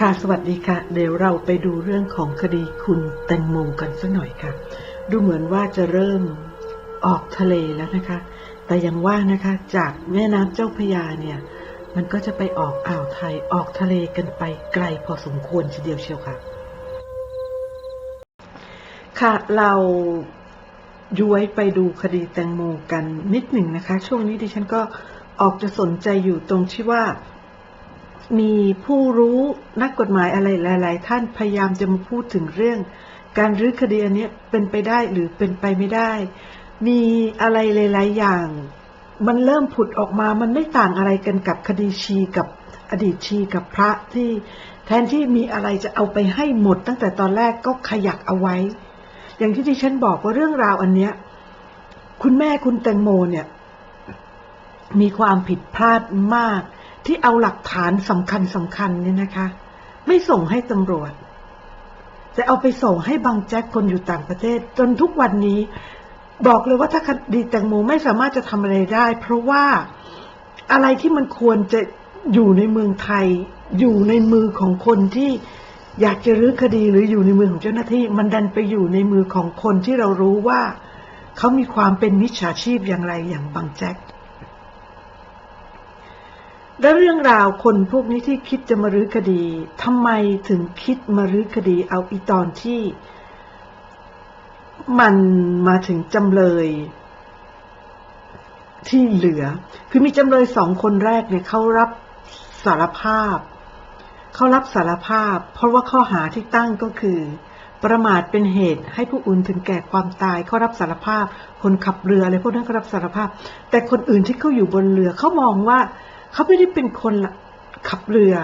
ค่ะสวัสดีค่ะ เดี๋ยวเราไปดูเรื่องของคดีคุณแตงโมกันสักหน่อยค่ะ ดูเหมือนว่าจะเริ่มออกทะเลแล้วนะคะ แต่ยังว่านะคะจากแม่น้ำเจ้าพยาเนี่ย มันก็จะไปออกอ่าวไทยออกทะเลกันไปไกลพอสมควรทีเดียวเชียวค่ะ ค่ะเราย้วยไปดูคดีแตงโมกันนิดหนึ่งนะคะ ช่วงนี้ดิฉันก็ออกจะสนใจอยู่ตรงที่ว่า มีผู้รู้นักกฎหมายอะไรหลาย ๆ ท่านพยายามจะมาพูดถึงเรื่อง การรื้อคดีอันนี้เป็นไปได้หรือเป็นไปไม่ได้ มีอะไรหลาย ๆ อย่าง มันเริ่มผุดออกมา มันไม่ต่างอะไรกันกับคดีชีกับอดีตชีกับพระที่แทนที่มีอะไรจะเอาไปให้หมดตั้งแต่ตอนแรกก็ขยักเอาไว้ อย่างที่ดิฉันบอกว่าเรื่องราวอันเนี้ยคุณแม่คุณแตงโมเนี่ย มีความผิดพลาดมาก ที่เอาหลักฐานสำคัญสำคัญเนี่ยนะคะ ไม่ส่งให้ตำรวจ จะเอาไปส่งให้บางแจ็คคนอยู่ต่างประเทศ จนทุกวันนี้ บอกเลยว่าถ้าคดีแตงโมไม่สามารถจะทำอะไรได้ เพราะว่าอะไรที่มันควรจะอยู่ในเมืองไทย อยู่ในมือของคนที่อยากจะรื้อคดีหรืออยู่ในมือของเจ้าหน้าที่ มันดันไปอยู่ในมือของคนที่เรารู้ว่า เขามีความเป็นมิจฉาชีพอย่างไรอย่างบางแจ็ค แล้วเรื่องราวคนพวกนี้ที่คิดจะมารื้อคดีทำไมถึงคิดมารื้อคดีเอาอีตอนที่ มันมาถึงจำเลย ที่เหลือ คือมีจำเลยสองคนแรกเนี่ยเขารับสารภาพ เขารับสารภาพ เพราะว่าข้อหาที่ตั้งก็คือ ประมาทเป็นเหตุให้ผู้อื่นถึงแก่ความตายเขารับสารภาพ คนขับเรืออะไรพวกนั้นเขารับสารภาพ แต่คนอื่นที่เขาอยู่บนเรือเขามองว่า เขาไม่ได้เป็นคนขับเรือ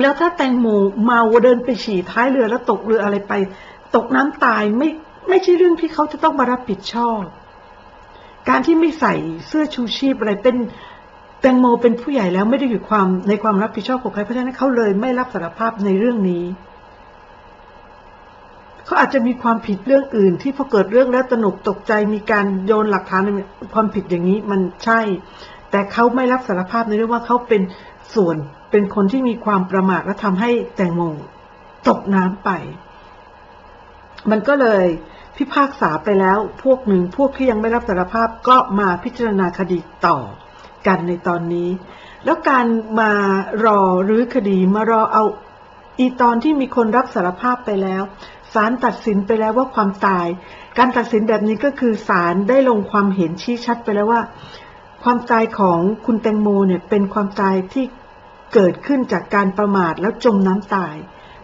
แล้วถ้าแตงโมเมาเดินไปฉี่ท้ายเรือแล้วตกเรืออะไรไป ตกน้ำตายไม่ไม่ใช่เรื่องที่เขาจะต้องมารับผิดชอบ การที่ไม่ใส่เสื้อชูชีพอะไรเป็นแตงโมเป็นผู้ใหญ่แล้วไม่ได้อยู่ความในความรับผิดชอบของใครเพราะฉะนั้นเขาเลยไม่รับสารภาพในเรื่องนี้เขาอาจจะมีความผิดเรื่องอื่น ที่พอเกิดเรื่องแล้วตนกตกใจมีการโยนหลักฐานความผิดอย่างนี้มันใช่ แต่เขาไม่รับสารภาพในเรื่องว่าเขาเป็นส่วนเป็นคนที่มีความประมาทและทำให้แตงโมตกน้ำไป มันก็เลยพิพากษาไปแล้วพวกหนึ่งพวกที่ยังไม่รับสารภาพก็มาพิจารณาคดีต่อกันในตอนนี้ แล้วการมารอรื้อคดีมารอเอาอีตอนที่มีคนรับสารภาพไปแล้วศาลตัดสินไปแล้วว่าความตาย การตัดสินแบบนี้ก็คือศาลได้ลงความเห็นชี้ชัดไปแล้วว่า ความตายของคุณแตงโมเนี่ยเป็นความตายที่เกิดขึ้นจากการประมาทแล้วจมน้ำตาย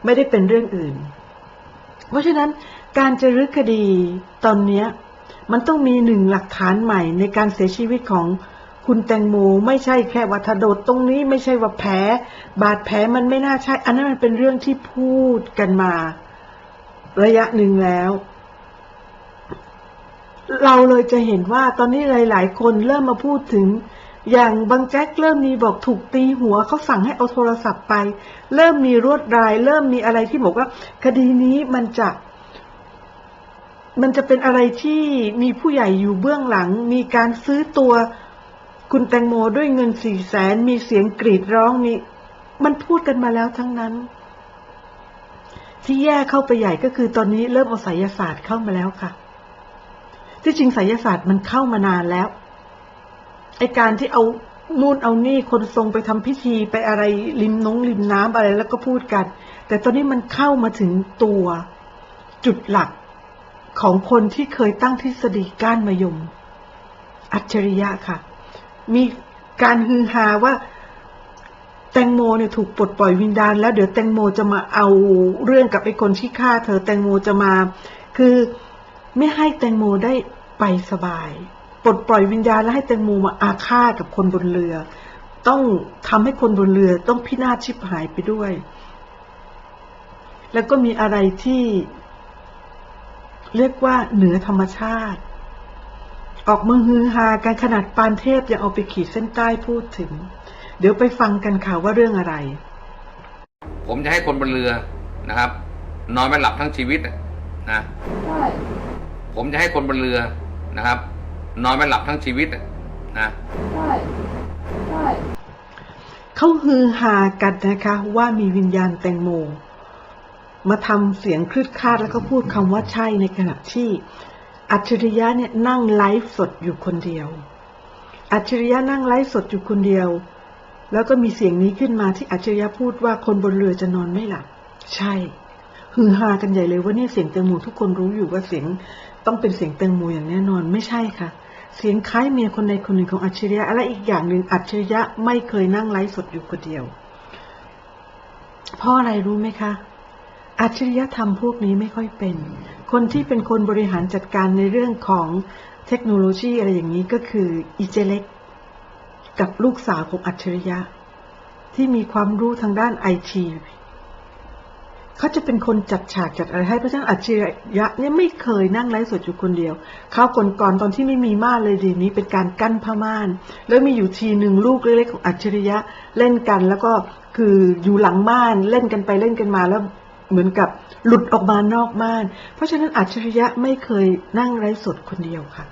ไม่ได้เป็นเรื่องอื่น เพราะฉะนั้นการจะรื้อคดีตอนนี้มันต้องมีหนึ่งหลักฐานใหม่ในการเสียชีวิตของคุณแตงโมไม่ใช่แค่ว่าถดดตรงนี้ไม่ใช่ว่าแผลบาดแผลมันไม่น่าใช่ อันนั้นมันเป็นเรื่องที่พูดกันมา ระยะหนึ่งแล้ว เราเลยจะเห็นว่าตอนนี้หลาย ๆ คนเริ่มมาพูดถึง อย่างบางแจ็คเริ่มมีบอกถูกตีหัวเขาสั่งให้เอาโทรศัพท์ไป เริ่มมีรวดราย เริ่มมีอะไรที่บอกว่า คดีนี้มันจะ มันจะเป็นอะไรที่มีผู้ใหญ่อยู่เบื้องหลัง มีการซื้อตัวคุณแตงโมด้วยเงินสี่แสนมีเสียงกรีดร้องมีมันพูดกันมาแล้วทั้งนั้น ที่แย่เข้าไปใหญ่ก็คือตอนนี้เริ่มเอาไสยศาสตร์เข้ามาแล้วค่ะ ที่จริงไสยศาสตร์มันเข้ามานานแล้ว ไอการที่เอานู่นเอานี่คนทรงไปทำพิธีไปอะไรริมน้องริมน้ำอะไรแล้วก็พูดกัน แต่ตอนนี้มันเข้ามาถึงตัวจุดหลักของคนที่เคยตั้งทฤษฎีก้านมายม อัจฉริยะค่ะ มีการฮือฮาว่าแตงโมเนี่ยถูกปลดปล่อยวิญญาณแล้วเดี๋ยวแตงโมจะมาเอาเรื่องกับไอ้คนที่ฆ่าเธอแตงโมจะมา คือไม่ให้แตงโมได้ ไปสบาย ปลดปล่อยวิญญาณแล้วให้แตงโมมาอาฆาตกับคนบนเรือ ต้องทำให้คนบนเรือต้องพินาศชิบหายไปด้วย แล้วก็มีอะไรที่ เรียกว่าเหนือธรรมชาติ ออกมาฮือฮากันขนาดปานเทพยังเอาไปขีดเส้นใต้พูดถึง เดี๋ยวไปฟังกันค่ะว่าเรื่องอะไร ผมจะให้คนบนเรือนะครับ นอนไม่หลับทั้งชีวิตนะผมจะให้คนบนเรือ นะครับ นอนไม่หลับทั้งชีวิตนะใช่ใช่เขาฮือฮากันนะคะว่ามีวิญญาณแตงโมมาทำเสียงคลืดคาดแล้วก็พูดคำว่าใช่ในขณะที่อัจฉริยะเนี่ยนั่งไลฟ์สดอยู่คนเดียว อัจฉริยะนั่งไลฟ์สดอยู่คนเดียว แล้วก็มีเสียงนี้ขึ้นมาที่อัจฉริยะพูดว่าคนบนเรือจะนอนไม่หลับ ใช่ ฮือฮากันใหญ่เลยว่าเนี่ยเสียงแตงโมทุกคนรู้อยู่ว่าเสียง ต้องเป็นเสียงแตงโมอย่างแน่นอนไม่ใช่ค่ะ เสียงคล้ายเมียคนใดคนหนึ่งของอัจฉริยะและอีกอย่างหนึ่งอัจฉริยะไม่เคยนั่งไลฟ์สดอยู่คนเดียวเพราะอะไรรู้ไหมคะอัจฉริยธรรมพวกนี้ไม่ค่อยเป็น คนที่เป็นคนบริหารจัดการในเรื่องของเทคโนโลยีอะไรอย่างนี้ก็คืออีเจเล็ก กับลูกสาวของอัจฉริยะ ที่มีความรู้ทางด้านไอที เขาจะเป็นคนจัดฉากจัดอะไรให้เพราะฉะนั้นอัจฉริยะเนี่ยไม่เคยนั่งไลฟ์สดอยู่คนเดียวเขาวก่อนตอนที่ไม่มีม่านเลยดีนี้เป็นการกั้นผ้าม่าน แล้วมีอยู่ทีหนึ่งลูกเล็กๆของอัจฉริยะเล่นกัน แล้วก็คืออยู่หลังม่านเล่นกันไปเล่นกันมาแล้วเหมือนกับหลุดออกมานอกม่าน เพราะฉะนั้นอัจฉริยะไม่เคยนั่งไร้สดคนเดียวค่ะ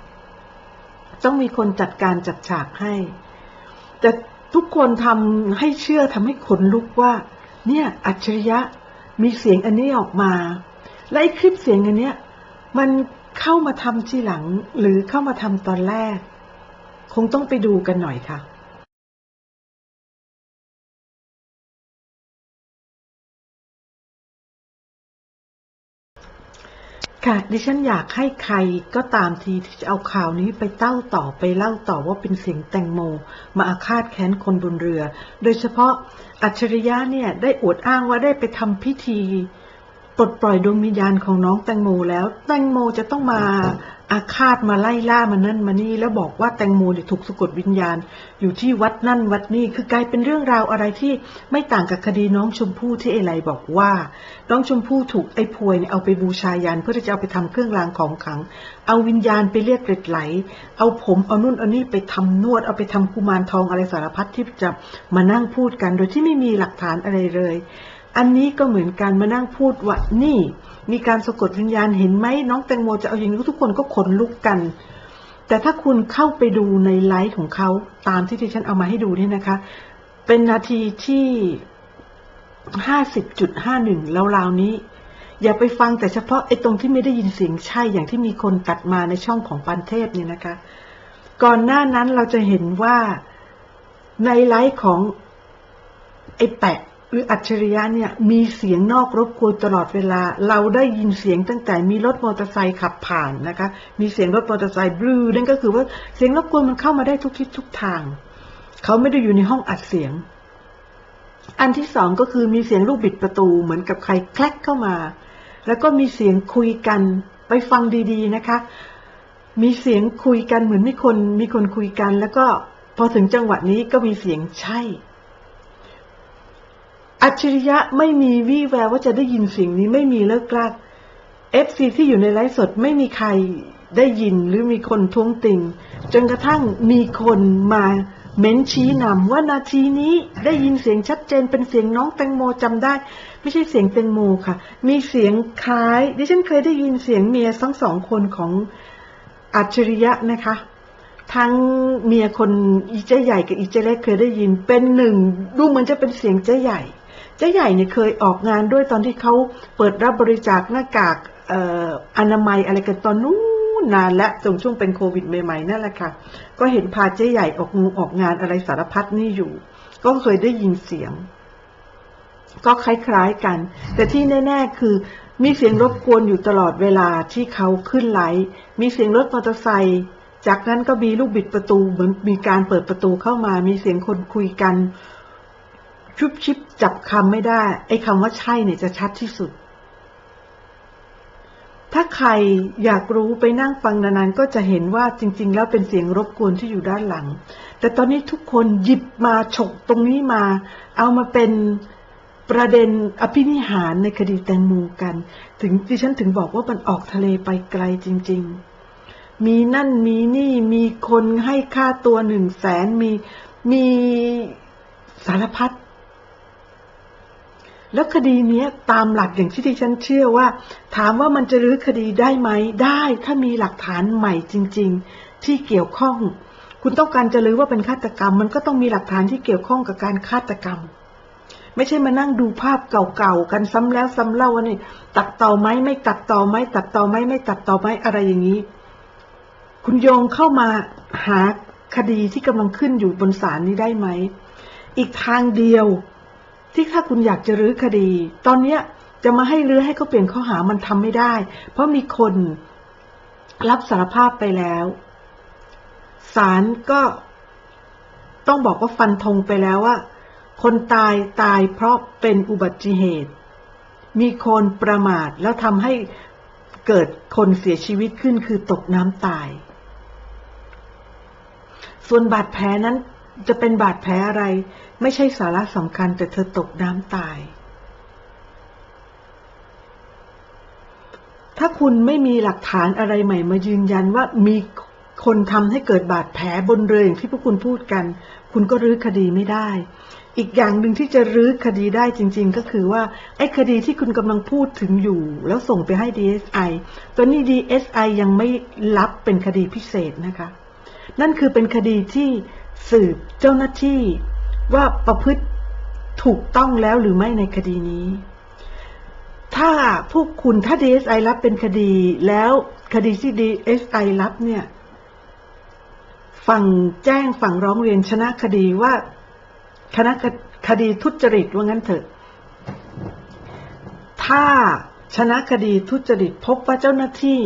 ต้องมีคนจัดการจัดฉากให้ แต่ทุกคนทำให้เชื่อทำให้ขนลุกว่า เนี่ยอัจฉริยะ มีเสียงอันนี้ออกมา และไอ้คลิปเสียงอันเนี้ยมันเข้ามาทำทีหลังหรือเข้ามาทำตอนแรก คงต้องไปดูกันหน่อยค่ะ ค่ะ ดิฉันอยากให้ใครก็ตามทีที่จะเอาข่าวนี้ไปเต้าต่อไปเล่าต่อว่าเป็นเสียงแตงโม มาอาฆาตแค้นคนบนเรือ โดยเฉพาะอัจฉริยะเนี่ยได้อวดอ้างว่าได้ไปทำพิธีปลดปล่อยดวงวิญญาณของน้องแตงโมแล้ว แตงโมจะต้องมา อาฆาตมาไล่ล่ามานั่นมานี่ แล้วบอกว่าแตงโมเนี่ยถูกสะกดวิญญาณ อยู่ที่วัดนั่นวัดนี่คือกลายเป็นเรื่องราวอะไรที่ไม่ต่างกับคดีน้องชมพู่ที่เอไลบอกว่า น้องชมพู่ถูกไอ้พวยเนี่ยเอาไปบูชายันเพื่อที่จะเอาไปทำเครื่องรางของขลัง เอาวิญญาณไปเรียกเกร็ดไหล เอาผมเอานู่นเอานี่ไปทำนวดเอาไปทำกุมารทองอะไรสารพัดที่จะมานั่งพูดกัน โดยที่ไม่มีหลักฐานอะไรเลย อันนี้ก็เหมือนกันมานั่งพูดว่านี่ มีการสะกดวิญญาณเห็นไหมน้องแตงโมจะเอาอย่างนี้ทุกคนก็ขนลุกกัน แต่ถ้าคุณเข้าไปดูในไลฟ์ของเขาตามที่ที่ฉันเอามาให้ดูเนี่ยนะคะ เป็นนาทีที่ห้าสิบจุดห้าหนึ่งแล้วราวนี้ อย่าไปฟังแต่เฉพาะไอ้ตรงที่ไม่ได้ยินเสียงใช่อย่างที่มีคนตัดมาในช่องของปันเทพเนี่ยนะคะ ก่อนหน้านั้นเราจะเห็นว่าในไลฟ์ของไอ้แปะ หรืออัจฉริยะเนี่ยมีเสียงนอกรบกวนตลอดเวลา เราได้ยินเสียงตั้งแต่มีรถมอเตอร์ไซค์ขับผ่านนะคะ มีเสียงรถมอเตอร์ไซค์บลูนั่นก็คือว่าเสียงรบกวนมันเข้ามาได้ทุกทิศทุกทาง เขาไม่ได้อยู่ในห้องอัดเสียง อันที่สองก็คือมีเสียงลูกบิดประตูเหมือนกับใครแคลกเข้ามา แล้วก็มีเสียงคุยกันไปฟังดีๆนะคะ มีเสียงคุยกันเหมือนมีคนมีคนคุยกัน แล้วก็พอถึงจังหวะนี้ก็มีเสียงใช่ อัจฉริยะไม่มีวี่แววว่าจะได้ยินสียงนี้ไม่มีเลิกลากเอฟซีที่อยู่ในไลฟ์สดไม่มีใครได้ยินหรือมีคนท้วงติงจนกระทั่งมีคนมาเม้นชี้นำว่านาทีนี้ได้ยินเสียงชัดเจนเป็นเสียงน้องแตงโมจำได้ ไม่ใช่เสียงแตงโมค่ะ มีเสียงคล้าย ดิฉันเคยได้ยินเสียงเมียทั้งสองคนของอัจฉริยะนะคะ ทั้งเมียคนอีเจ๊ใหญ่กับอีเจ๊เล็กเคยได้ยินเป็นหนึ่งดูเหมือนจะเป็นเสียงเจ๊ใหญ่ เจ๊ใหญ่เนี่ยเคยออกงานด้วยตอนที่เขาเปิดรับบริจาคหน้ากากเอ่อนามัยอะไรกันตอนนู้นนานและตรงช่วงเป็นโควิดใหม่ๆนั่นแหละค่ะ ก็เห็นพาเจ๊ใหญ่ออกงงออกงานอะไรสารพัดนี่อยู่ ก็เคยได้ยินเสียง ก็คล้ายๆกัน แต่ที่แน่ๆคือมีเสียงรบกวนอยู่ตลอดเวลาที่เขาขึ้นไลฟ์มีเสียงรถมอเตอร์ไซค์จากนั้นก็มีลูกบิดประตูเหมือนมีการเปิดประตูเข้ามา มีเสียงคนคุยกัน ชุบชิบจับคำไม่ได้ ไอ้คำว่าใช่เนี่ยจะชัดที่สุด ถ้าใครอยากรู้ไปนั่งฟังนานๆก็จะเห็นว่าจริง ๆ แล้วเป็นเสียงรบกวนที่อยู่ด้านหลัง แต่ตอนนี้ทุกคนหยิบมาฉกตรงนี้มา เอามาเป็นประเด็นอภินิหารในคดีแตงโมกัน ถึงดิฉันถึงบอกว่ามันออกทะเลไปไกลจริง ๆ มีนั่นมีนี่มีคนให้ค่าตัวหนึ่งแสนมีมีสารพัด แล้วคดีนี้ตามหลักอย่างที่ดิฉันเชื่อว่า ถามว่ามันจะรื้อคดีได้ไหมได้ถ้ามีหลักฐานใหม่จริง ๆ ที่เกี่ยวข้อง คุณต้องการจะรู้อว่าเป็นฆาตกรรม มันก็ต้องมีหลักฐานที่เกี่ยวข้องกับการฆาตกรรม ไม่ใช่มานั่งดูภาพเก่าๆกันซ้ำแล้วซ้ำเล่าว่านี่ตัดต่อไหมไม่ตัดต่อไหมตัดต่อไหมไม่ตัดต่อไหมอะไรอย่างนี้ คุณโยงเข้ามาหาคดีที่กำลังขึ้นอยู่บนศาลนี้ได้ไหมอีกทางเดียว ที่ถ้าคุณอยากจะรื้อคดี ตอนเนี้ยจะมาให้รื้อให้เขาเปลี่ยนข้อหามันทำไม่ได้ เพราะมีคนรับสารภาพไปแล้วศาลก็ต้องบอกว่าฟันธงไปแล้วว่า คนตายตายเพราะเป็นอุบัติเหตุ มีคนประมาทแล้วทำให้เกิดคนเสียชีวิตขึ้นคือตกน้ำตาย ส่วนบาดแผลนั้น จะเป็นบาดแผลอะไร ไม่ใช่สาระสำคัญแต่เธอตกน้ำตาย ถ้าคุณไม่มีหลักฐานอะไรใหม่มายืนยันว่ามีคนทำให้เกิดบาดแผลบนเรืออย่างที่พวกคุณพูดกัน คุณก็รื้อคดีไม่ได้ อีกอย่างหนึ่งที่จะรื้อคดีได้จริง ๆ ก็คือว่า ไอ้คดีที่คุณกำลังพูดถึงอยู่ แล้วส่งไปให้ DSI ตัวนี้ DSI ยังไม่รับเป็นคดีพิเศษนะคะ นั่นคือเป็นคดีที่ สืบเจ้าหน้าที่ว่าประพฤติถูกต้องแล้วหรือไม่ในคดีนี้ ถ้าพวกคุณถ้า DSI รับเป็นคดีแล้วคดีที่ DSI รับเนี่ย ฝั่งแจ้งฝั่งร้องเรียนชนะคดีว่าคณะคดีทุจริตว่างั้นเถอะ ถ้าชนะคดีทุจริตพบว่าเจ้าหน้าที่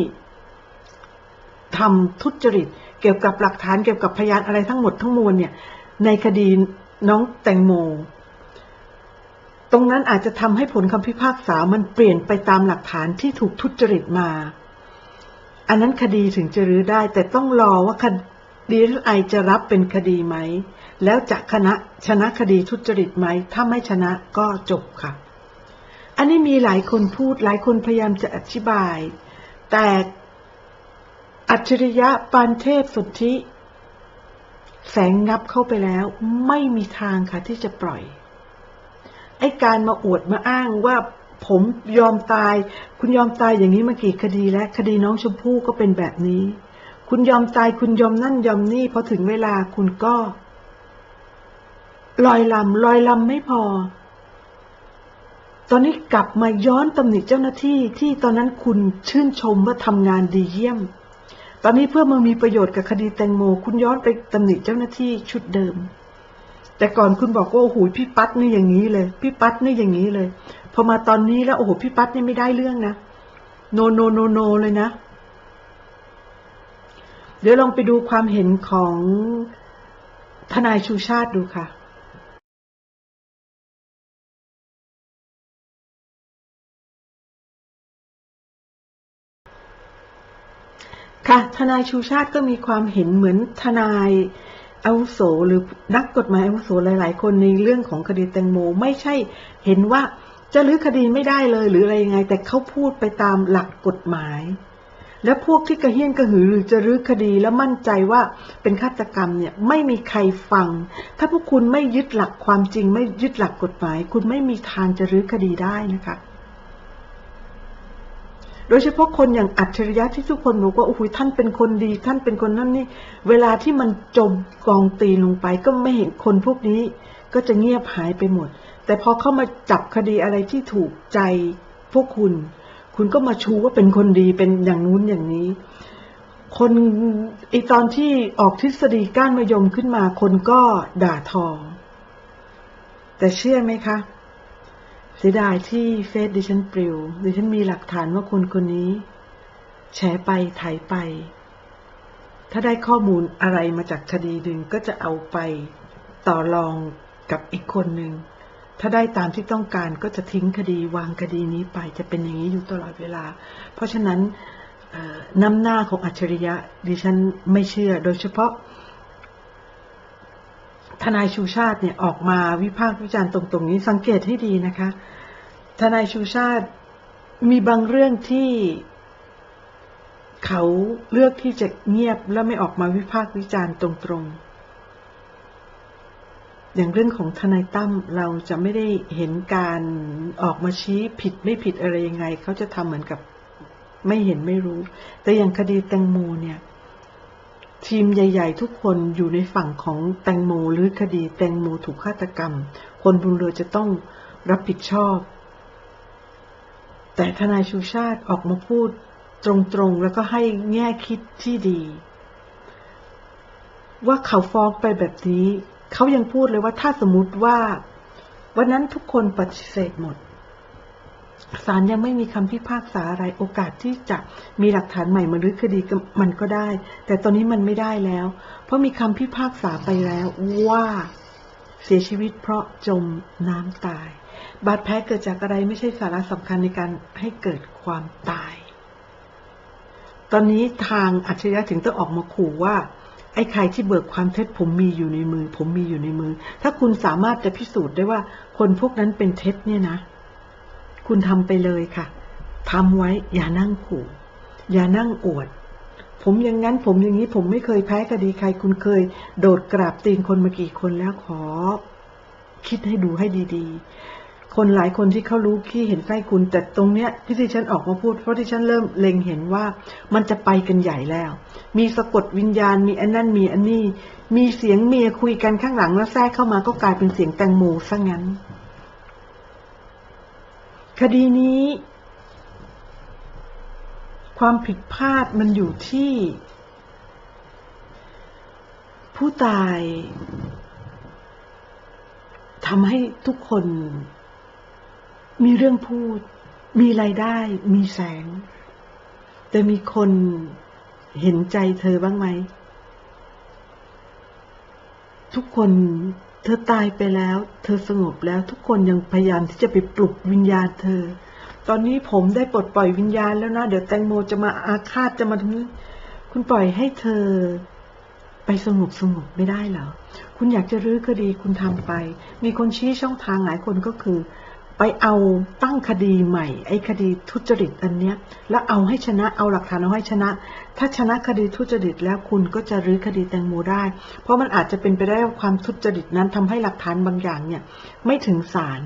ทำทุจริต เกี่ยวกับหลักฐานเกี่ยวกับพยานอะไรทั้งหมดทั้งมวลเนี่ยในคดีน้องแตงโม ตรงนั้นอาจจะทำให้ผลคำพิพากษามันเปลี่ยนไปตามหลักฐานที่ถูกทุจริตมา อันนั้นคดีถึงจะรื้อได้ แต่ต้องรอว่าคดีไอจะรับเป็นคดีไหม แล้วจะคณะชนะคดีทุจริตไหม ถ้าไม่ชนะก็จบค่ะ อันนี้มีหลายคนพูดหลายคนพยายามจะอธิบาย แต่ อัจฉริยะปานเทพสุทธิ แสงงับเข้าไปแล้วไม่มีทางค่ะที่จะปล่อย ไอ้การมาอวดมาอ้างว่าผมยอมตาย คุณยอมตายอย่างนี้มากี่คดีแล้ว คดีน้องชมพู่ก็เป็นแบบนี้ คุณยอมตายคุณยอมนั่นยอมนี่พอถึงเวลาคุณก็ลอยลำลอยลำไม่พอ ตอนนี้กลับมาย้อนตำหนิเจ้าหน้าที่ที่ตอนนั้นคุณชื่นชมว่าทำงานดีเยี่ยม ตอนนี้เพื่อมามีประโยชน์กับคดีแตงโม คุณย้อนไปตำหนิเจ้าหน้าที่ชุดเดิม แต่ก่อนคุณบอกว่าโอ้โหพี่ปั๊ดนี่อย่างนี้เลย พี่ปั๊ดนี่อย่างนี้เลย พอมาตอนนี้แล้วโอ้โหพี่ปั๊ดนี่ไม่ได้เรื่องนะโนโนโนโนเลยนะ เดี๋ยวลองไปดูความเห็นของทนายชูชาติดูค่ะ ค่ะ ทนายชูชาติก็มีความเห็นเหมือนทนายอาวุโสหรือนักกฎหมายอาวุโสหลาย ๆ คนในเรื่องของคดีแตงโมไม่ใช่เห็นว่าจะรื้อคดีไม่ได้เลยหรืออะไรยังไง แต่เขาพูดไปตามหลักกฎหมาย และพวกที่กระเฮี้ยนกระหือหรือจะรื้อคดีแล้วมั่นใจว่าเป็นฆาตกรรมเนี่ยไม่มีใครฟัง ถ้าพวกคุณไม่ยึดหลักความจริง ไม่ยึดหลักกฎหมาย คุณไม่มีทางจะรื้อคดีได้นะคะ โดยเฉพาะคนอย่างอัจฉริยะที่ทุกคนบอกว่าโอ้โหท่านเป็นคนดี ท่านเป็นคนนั่นนี่ เวลาที่มันจมกองตีลงไป ก็ไม่เห็นคนพวกนี้ก็จะเงียบหายไปหมด แต่พอเข้ามาจับคดีอะไรที่ถูกใจพวกคุณ คุณก็มาชูว่าเป็นคนดีเป็นอย่างนู้นอย่างนี้ คนไอตอนที่ออกทฤษฎีก้านมะยมขึ้นมาคนก็ด่าทอ แต่เชื่อไหมคะ เสียดายที่เฟซดิฉันปลิว ดิฉันมีหลักฐานว่าคนคนนี้ แฉไปไถไป ถ้าได้ข้อมูลอะไรมาจากคดีหนึ่งก็จะเอาไป ต่อรองกับอีกคนหนึ่ง ถ้าได้ตามที่ต้องการก็จะทิ้งคดีวางคดีนี้ไปจะเป็นอย่างนี้อยู่ตลอดเวลา เพราะฉะนั้นน้ำหน้าของอัจฉริยะดิฉันไม่เชื่อ โดยเฉพาะ ทนายชูชาติเนี่ยออกมาวิพากษ์วิจารณ์ตรงๆนี้สังเกตให้ดีนะคะ ทนายชูชาติมีบางเรื่องที่เขาเลือกที่จะเงียบและไม่ออกมาวิพากษ์วิจารณ์ตรงๆ อย่างเรื่องของทนายตั้มเราจะไม่ได้เห็นการออกมาชี้ผิดไม่ผิดอะไรยังไง เขาจะทำเหมือนกับไม่เห็นไม่รู้ แต่อย่างคดีแตงโมเนี่ย ทีมใหญ่ ๆ ทุกคนอยู่ในฝั่งของแตงโมหรือคดีแตงโมถูกฆาตกรรม คนบนเรือจะต้องรับผิดชอบ แต่ทนายชูชาติออกมาพูดตรงๆ แล้วก็ให้แง่คิดที่ดี ว่าเขาฟ้องไปแบบนี้ เขายังพูดเลยว่าถ้าสมมติว่า วันนั้นทุกคนปฏิเสธหมด ศาลยังไม่มีคำพิพากษาอะไรโอกาสที่จะมีหลักฐานใหม่มารื้อคดีมันก็ได้ แต่ตอนนี้มันไม่ได้แล้ว เพราะมีคำพิพากษาไปแล้วว่าเสียชีวิตเพราะจมน้ำตาย บาดแผลเกิดจากอะไรไม่ใช่สาระสำคัญในการให้เกิดความตาย ตอนนี้ทางอัจฉริยะถึงต้องออกมาขู่ว่า ไอ้ใครที่เบิกความเท็จผมมีอยู่ในมือ ผมมีอยู่ในมือ ถ้าคุณสามารถจะพิสูจน์ได้ว่าคนพวกนั้นเป็นเท็จเนี่ยนะ คุณทำไปเลยค่ะทำไว้อย่านั่งขู่ อย่านั่งอวด ผมอย่างนั้นผมอย่างนี้ผมไม่เคยแพ้คดีใคร คุณเคย โดดกราบตีนคนมากี่คนแล้วขอ คิดให้ดูให้ดีๆ คนหลายคนที่เขารู้ขี้เห็นใกล้คุณ แต่ตรงเนี้ยที่ที่ฉันออกมาพูดเพราะที่ฉันเริ่มเล็งเห็นว่ามันจะไปกันใหญ่แล้ว มีสะกดวิญญาณมีอันนั่นมีอันนี้ มีเสียงเมียคุยกันข้างหลังแล้วแทรกเข้ามาก็กลายเป็นเสียงแตงโมซะงั้น คดีนี้ ความผิดพลาดมันอยู่ที่ ผู้ตายทำให้ทุกคน มีเรื่องพูด มีรายได้ มีแสง แต่มีคนเห็นใจเธอบ้างไหม ทุกคน เธอตายไปแล้ว เธอสงบแล้วทุกคนยังพยายามที่จะไปปลุกวิญญาณเธอ ตอนนี้ผมได้ปลดปล่อยวิญญาณแล้วนะ เดี๋ยวแตงโมจะมาอาฆาตจะมาทำนี้ คุณปล่อยให้เธอ ไปสงบสงบไม่ได้เหรอ คุณอยากจะรื้อคดีคุณทำไป มีคนชี้ช่องทางหลายคนก็คือ ไปเอาตั้งคดีใหม่ ไอ้คดีทุจริตอันเนี้ย แล้วเอาให้ชนะเอาหลักฐานเอาให้ชนะ ถ้าชนะคดีทุจริตแล้วคุณก็จะรื้อคดีแตงโมได้ เพราะมันอาจจะเป็นไปได้ว่าความทุจริตนั้นทำให้หลักฐานบางอย่างเนี่ย ไม่ถึงศาล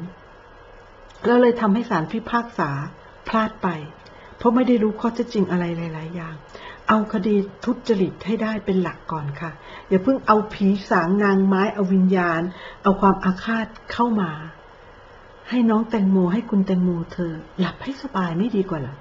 แล้วเลยทำให้ศาลพิพากษาพลาดไป เพราะไม่ได้รู้ข้อเท็จจริงอะไรหลาย ๆ อย่างเอาคดีทุจริตให้ได้เป็นหลักก่อนค่ะ อย่าเพิ่งเอาผีสางนางไม้เอาวิญญาณ เอาความอาฆาตเข้ามา ให้น้องแตงโมให้คุณแตงโมเธอ หลับให้สบายไม่ดีกว่าเหรอ